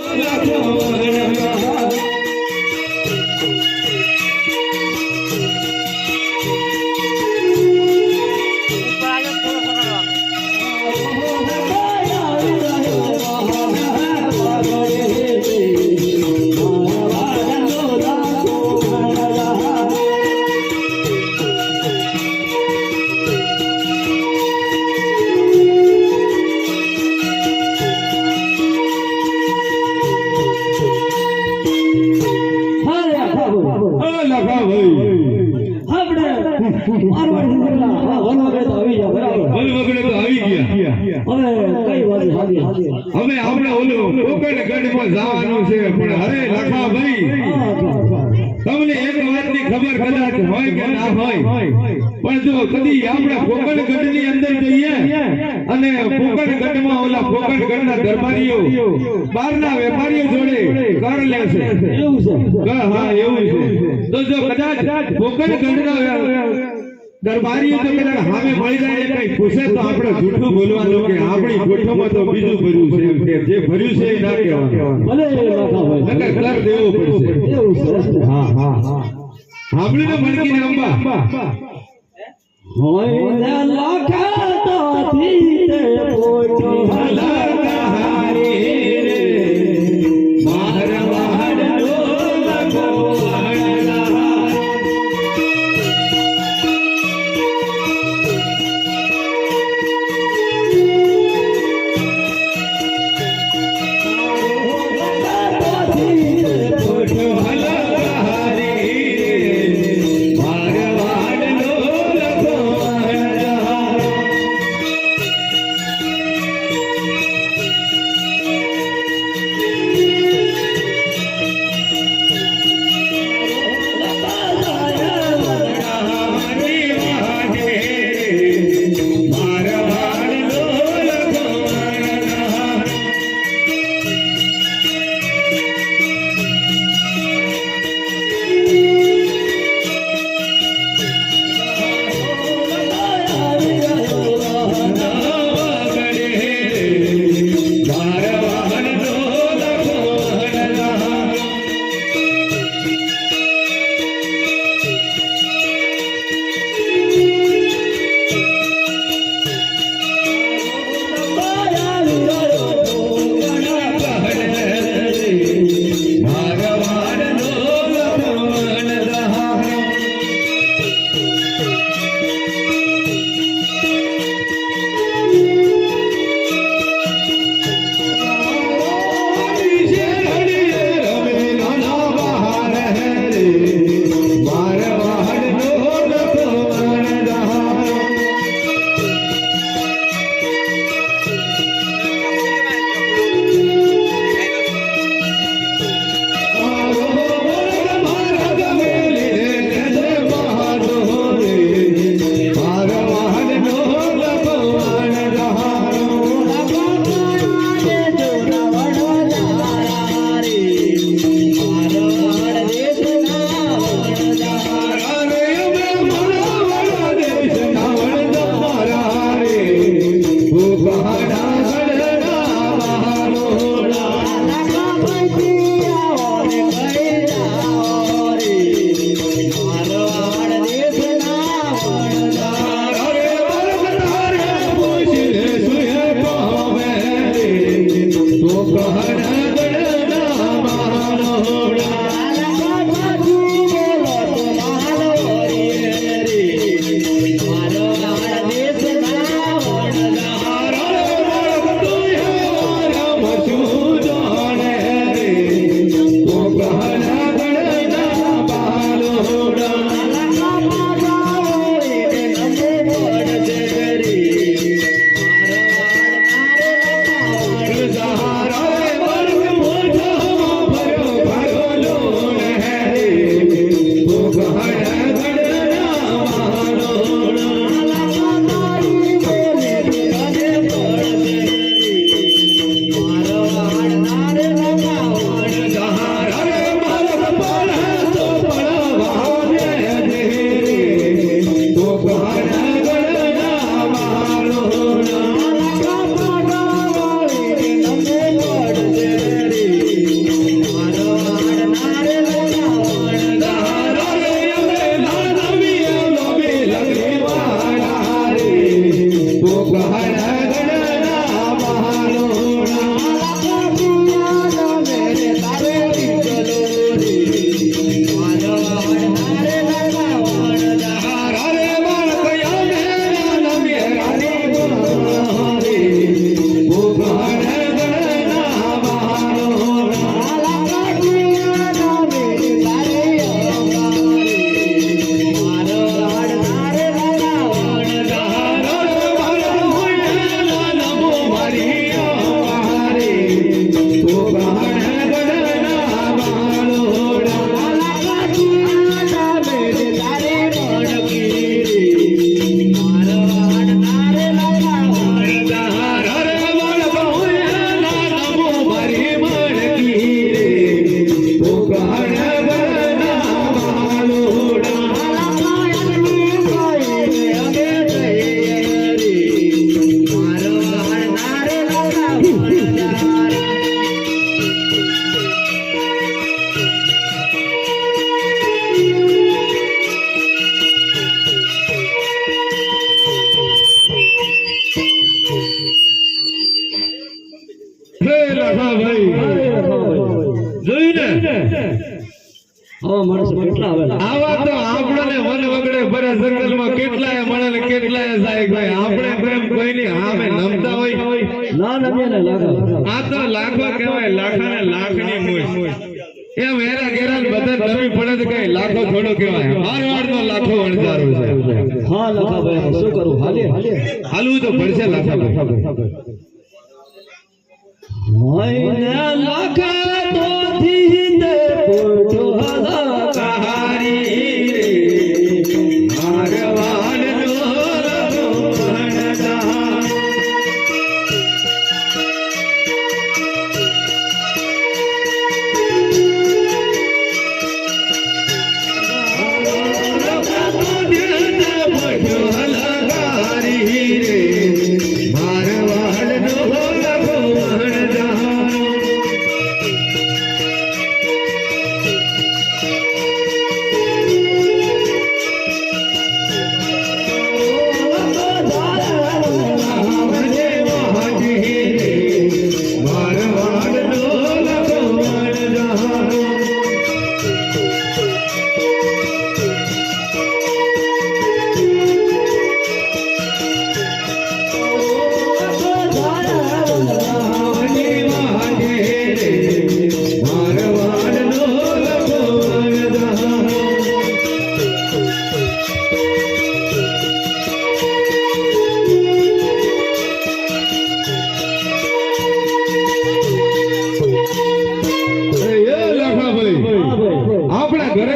આ હવે આપણે ઓલું કોકણ જવાનું છે પણ અરે લખા તમને એક વાતની ખબર કદાચ હોય કે ના હોય પણ જો કદી આપણે કોકણ ગઢની અંદર જઈએ અને કોકણ ગઢમાં ઓલા કોકણ ગઢના દરબારીઓ બહારના વેપારીઓ જોડે કર લે છે એવું છે હા એવું છે તો જો કદાચ કોકણ ગઢના દરબારીઓ તમે હામે મળી જાય કઈ પૂછે તો આપણે જૂઠું બોલવાનું કે આપણી ગોઠવમાં તો બીજું ભર્યું છે એમ કે જે ભર્યું છે એ ના કહેવાનું. ભલે નકર કર દેવો પડશે. એવું છે. હા હા હા. સાંભળીને મણકી ને અંબા. હોય લાખા તો થી તે પોટી આવા માણસો કેટલા આવે આવા તો આપણને મન વગડે ભરે જંગલમાં કેટલાય મળે ને કેટલાય સાહેબ ભાઈ. આપણે પ્રેમ કોઈની સામે નમતા હોય. ના નમીએ ને લાગે આ તો લાખો કહેવાય લાખા ને લાખની મોય એમ હેરા ગેરા બધા નમી પડે તો કઈ લાખો થોડો કહેવાય. મારવાડ નો લાખો વણજારો છે. હા લખાભાઈ ભાઈ શું કરું? હાલે હાલવું તો પડશે લાખાભાઈ હોય ને લખે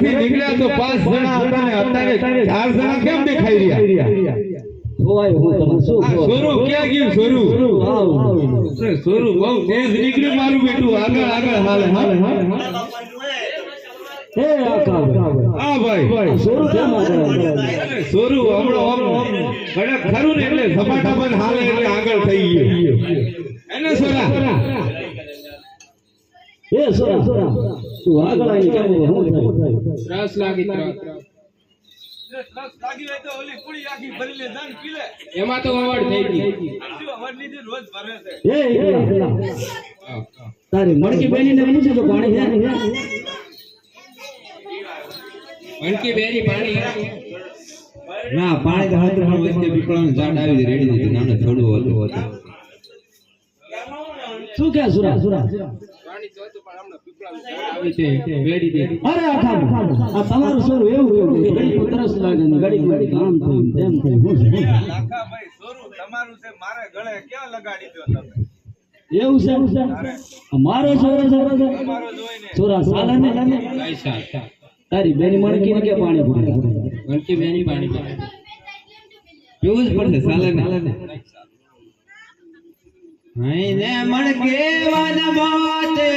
ઘરેથી નીકળ્યા તો પાંચ જણા હતા ને અત્યારે ચાર જણા કેમ દેખાઈ રહ્યા? ક્યાં ગયું બહુ તેજ નીકળ્યું મારું બેટું. આગળ આગળ હાલે હાલે. હે આકા ભાઈ. સોરું કેમ આગળ અરે સોરું હમણાં ખરું ને એટલે સપાટા પર હાલે એટલે આગળ થઈ ગયું. એને સોરા. સોરા. તું આગળ આવી કેમ હું થાય ત્રાસ લાગી એમાં તો અવાડ થઈ ગઈ. તારી મડકી બેની ને પૂછે તો પાણી હે વણકી બેરી પાણી ના પાણી તો હાથ વચ્ચે પીપળાનું ઝાડ આવી રેડી દીધું નાનું થોડું હતું. હતું શું કે સુરા સુરા? અરે આ તમારું શું એવું એવું ઘડી તરસ લાગે ને ઘડી ઘડી કામ થયું તેમ થયું હું લાખાભાઈ સોરું તમારું છે મારે ગળે ક્યાં લગાડી દો તમે એવું છે એવું છે? આ મારો છોરો છોરો છે? છોરા સાલે ને તારી બેની મણકી ને કે પાણી પીવે. પીવું જ પડશે ચાલે ને. હાઈ ને મણકે વન માતે